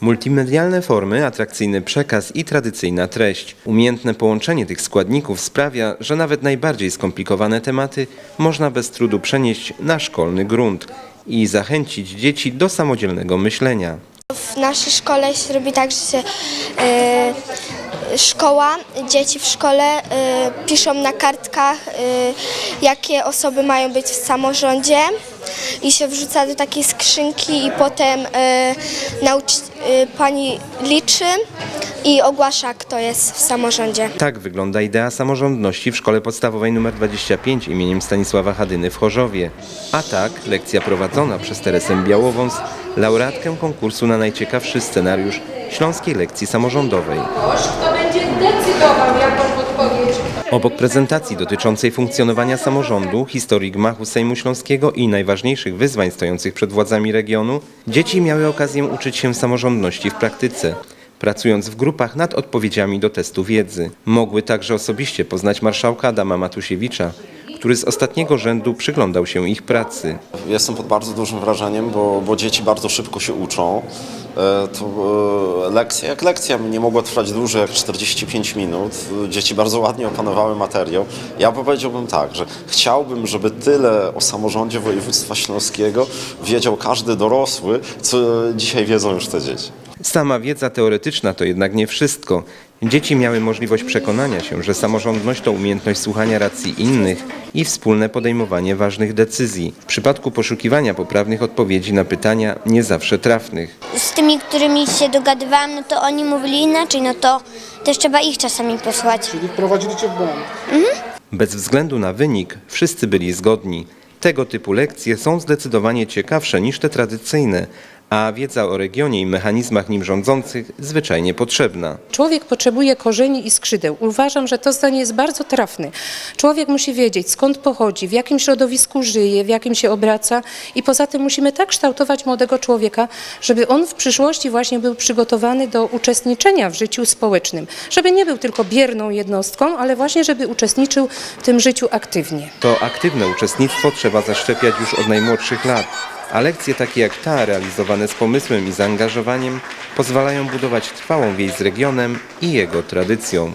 Multimedialne formy, atrakcyjny przekaz i tradycyjna treść. Umiejętne połączenie tych składników sprawia, że nawet najbardziej skomplikowane tematy można bez trudu przenieść na szkolny grunt i zachęcić dzieci do samodzielnego myślenia. W naszej szkole się robi tak, że się, e, szkoła, dzieci w szkole e, piszą na kartkach, e, jakie osoby mają być w samorządzie i się wrzuca do takiej skrzynki i potem e, pani liczy i ogłasza, kto jest w samorządzie. Tak wygląda idea samorządności w szkole podstawowej nr 25 imieniem Stanisława Hadyny w Chorzowie. A tak, lekcja prowadzona przez Teresę Białowąs, laureatkę konkursu na najciekawszy scenariusz Śląskiej Lekcji Samorządowej. ktoś, kto będzie decydował, jaką podpowiedź Obok prezentacji dotyczącej funkcjonowania samorządu, historii gmachu Sejmu Śląskiego i najważniejszych wyzwań stojących przed władzami regionu, dzieci miały okazję uczyć się samorządności w praktyce. Pracując w grupach nad odpowiedziami do testu wiedzy, mogły także osobiście poznać marszałka Adama Matusiewicza, który z ostatniego rzędu przyglądał się ich pracy. Jestem pod bardzo dużym wrażeniem, bo, bo dzieci bardzo szybko się uczą. E, To e, lekcja jak lekcja nie mogła trwać dłużej jak 45 minut. Dzieci bardzo ładnie opanowały materiał. Ja powiedziałbym tak, że chciałbym, żeby tyle o samorządzie województwa śląskiego wiedział każdy dorosły, co dzisiaj wiedzą już te dzieci. Sama wiedza teoretyczna to jednak nie wszystko. Dzieci miały możliwość przekonania się, że samorządność to umiejętność słuchania racji innych i wspólne podejmowanie ważnych decyzji. W przypadku poszukiwania poprawnych odpowiedzi na pytania nie zawsze trafnych. Z tymi, którymi się dogadywałam, no to oni mówili inaczej, no to też trzeba ich czasami posłuchać. Czyli wprowadzili Cię w błąd. Bez względu na wynik wszyscy byli zgodni. Tego typu lekcje są zdecydowanie ciekawsze niż te tradycyjne, a wiedza o regionie i mechanizmach nim rządzących zwyczajnie potrzebna. Człowiek potrzebuje korzeni i skrzydeł. Uważam, że to zdanie jest bardzo trafne. Człowiek musi wiedzieć, skąd pochodzi, w jakim środowisku żyje, w jakim się obraca i poza tym musimy tak kształtować młodego człowieka, żeby on w przyszłości właśnie był przygotowany do uczestniczenia w życiu społecznym. Żeby nie był tylko bierną jednostką, ale właśnie, żeby uczestniczył w tym życiu aktywnie. To aktywne uczestnictwo trzeba zaszczepiać już od najmłodszych lat, a lekcje takie jak ta, realizowane z pomysłem i zaangażowaniem, pozwalają budować trwałą więź z regionem i jego tradycją.